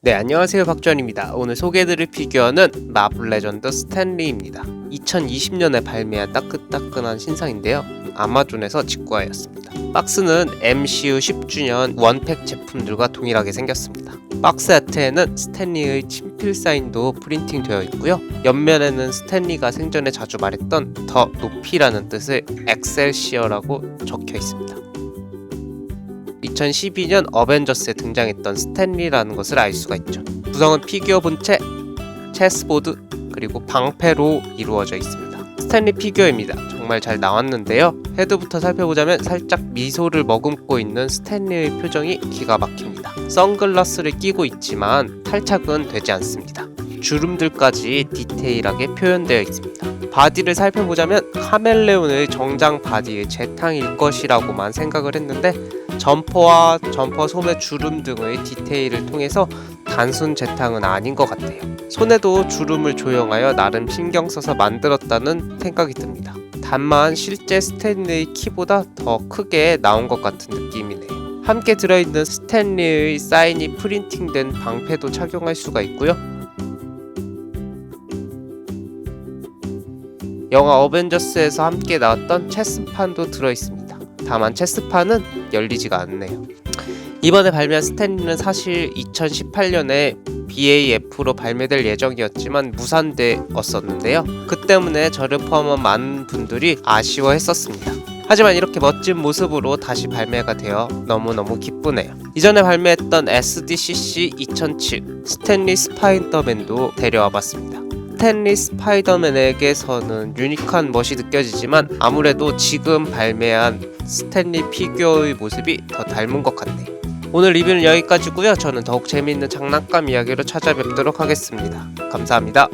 네, 안녕하세요. 박주환입니다. 오늘 소개해드릴 피규어는 마블 레전드 스탠리입니다. 2020년에 발매한 따끈따끈한 신상인데요. 아마존에서 직구하였습니다. 박스는 MCU 10주년 원팩 제품들과 동일하게 생겼습니다. 박스 아트에는 스탠리의 친필 사인도 프린팅 되어 있고요. 옆면에는 스탠리가 생전에 자주 말했던 더 높이라는 뜻의 엑셀시어라고 적혀 있습니다. 2012년 어벤져스에 등장했던 스탠리라는 것을 알 수가 있죠. 구성은 피규어 본체, 체스보드, 그리고 방패로 이루어져 있습니다. 스탠리 피규어입니다. 정말 잘 나왔는데요. 헤드부터 살펴보자면 살짝 미소를 머금고 있는 스탠리의 표정이 기가 막힙니다. 선글라스를 끼고 있지만 탈착은 되지 않습니다. 주름들까지 디테일하게 표현되어 있습니다. 바디를 살펴보자면 카멜레온의 정장 바디의 재탕일 것이라고만 생각을 했는데 점퍼와 점퍼 소매 주름 등의 디테일을 통해서 단순 재탕은 아닌 것 같아요. 손에도 주름을 조형하여 나름 신경 써서 만들었다는 생각이 듭니다. 다만 실제 스탠리의 키보다 더 크게 나온 것 같은 느낌이네요. 함께 들어있는 스탠리의 사인이 프린팅된 방패도 착용할 수가 있고요. 영화 어벤져스에서 함께 나왔던 체스판도 들어있습니다. 다만 체스판은 열리지가 않네요. 이번에 발매한 스탠리는 사실 2018년에 BAF로 발매될 예정이었지만 무산되었었는데요. 그 때문에 저를 포함한 많은 분들이 아쉬워했었습니다. 하지만 이렇게 멋진 모습으로 다시 발매가 되어 너무너무 기쁘네요. 이전에 발매했던 SDCC 2007 스탠리 스파이더맨도 데려와 봤습니다. 스탠리 스파이더맨에게서는 유니크한 멋이 느껴지지만 아무래도 지금 발매한 스탠리 피규어의 모습이 더 닮은 것 같네요. 오늘 리뷰는 여기까지고요. 저는 더욱 재미있는 장난감 이야기로 찾아뵙도록 하겠습니다. 감사합니다.